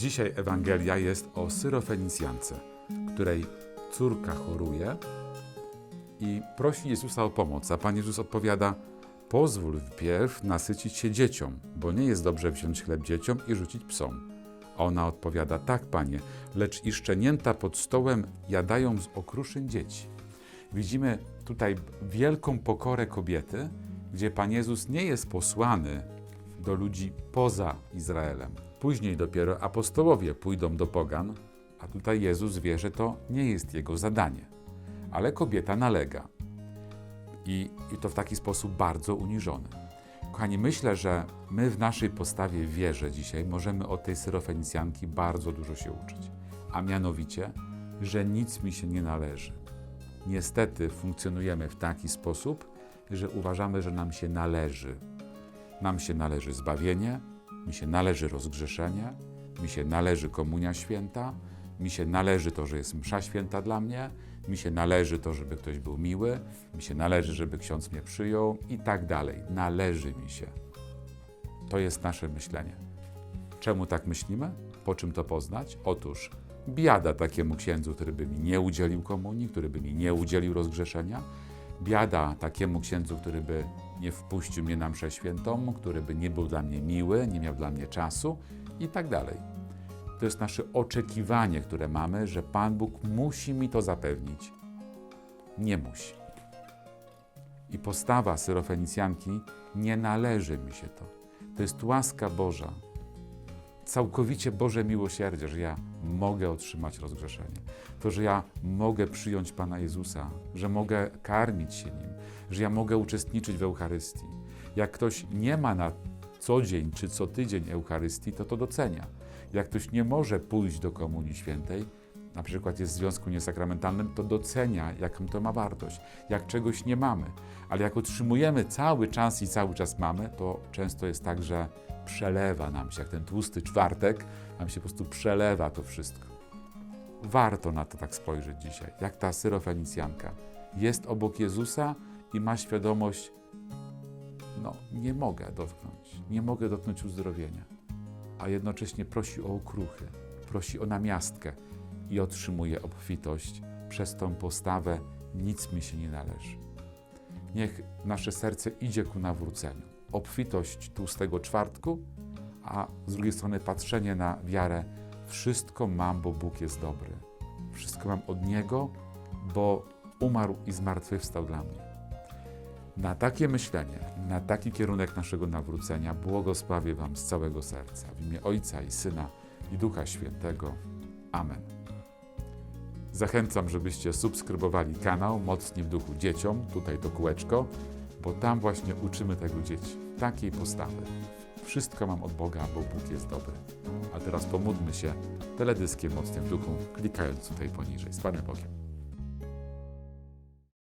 Dzisiaj Ewangelia jest o Syrofenicjance, której córka choruje i prosi Jezusa o pomoc, a Pan Jezus odpowiada: Pozwól wpierw nasycić się dzieciom, bo nie jest dobrze wziąć chleb dzieciom i rzucić psom. A ona odpowiada: Tak, panie, lecz i szczenięta pod stołem jadają z okruszyn dzieci. Widzimy tutaj wielką pokorę kobiety, gdzie Pan Jezus nie jest posłany do ludzi poza Izraelem. Później dopiero apostołowie pójdą do pogan, a tutaj Jezus wie, że to nie jest jego zadanie. Ale kobieta nalega. I, I to w taki sposób bardzo uniżony. Kochani, myślę, że my w naszej postawie wierze dzisiaj możemy od tej syrofenicjanki bardzo dużo się uczyć. A mianowicie, że nic mi się nie należy. Niestety funkcjonujemy w taki sposób, że uważamy, że nam się należy. Nam się należy zbawienie, mi się należy rozgrzeszenie, mi się należy komunia święta, mi się należy to, że jest msza święta dla mnie, mi się należy to, żeby ktoś był miły, mi się należy, żeby ksiądz mnie przyjął i tak dalej. Należy mi się. To jest nasze myślenie. Czemu tak myślimy? Po czym to poznać? Otóż biada takiemu księdzu, który by mi nie udzielił komunii, który by mi nie udzielił rozgrzeszenia. Biada takiemu księdzu, który by nie wpuścił mnie na mszę świętą, który by nie był dla mnie miły, nie miał dla mnie czasu i tak dalej. To jest nasze oczekiwanie, które mamy, że Pan Bóg musi mi to zapewnić. Nie musi. I postawa syrofenicjanki nie należy mi się to. To jest łaska Boża, całkowicie Boże miłosierdzie, że ja mogę otrzymać rozgrzeszenie. To, że ja mogę przyjąć Pana Jezusa, że mogę karmić się Nim, że ja mogę uczestniczyć w Eucharystii. Jak ktoś nie ma na co dzień czy co tydzień Eucharystii, to to docenia. Jak ktoś nie może pójść do Komunii Świętej, na przykład jest w związku niesakramentalnym, to docenia, jaką to ma wartość. Jak czegoś nie mamy, ale jak otrzymujemy cały czas i cały czas mamy, to często jest tak, że przelewa nam się, jak ten tłusty czwartek, nam się po prostu przelewa to wszystko. Warto na to tak spojrzeć dzisiaj, jak ta syrofenicjanka jest obok Jezusa i ma świadomość, no nie mogę dotknąć, nie mogę dotknąć uzdrowienia, a jednocześnie prosi o okruchy, prosi o namiastkę i otrzymuje obfitość przez tą postawę nic mi się nie należy. Niech nasze serce idzie ku nawróceniu. Obfitość tłustego czwartku, a z drugiej strony patrzenie na wiarę. Wszystko mam, bo Bóg jest dobry. Wszystko mam od Niego, bo umarł i zmartwychwstał dla mnie. Na takie myślenie, na taki kierunek naszego nawrócenia błogosławię Wam z całego serca. W imię Ojca i Syna i Ducha Świętego. Amen. Zachęcam, żebyście subskrybowali kanał Mocnie w Duchu Dzieciom, tutaj to kółeczko, bo tam właśnie uczymy tego dzieci, takiej postawy. Wszystko mam od Boga, bo Bóg jest dobry. A teraz pomódlmy się teledyskiem Mocnie w Duchu, klikając tutaj poniżej. Z Panem Bogiem.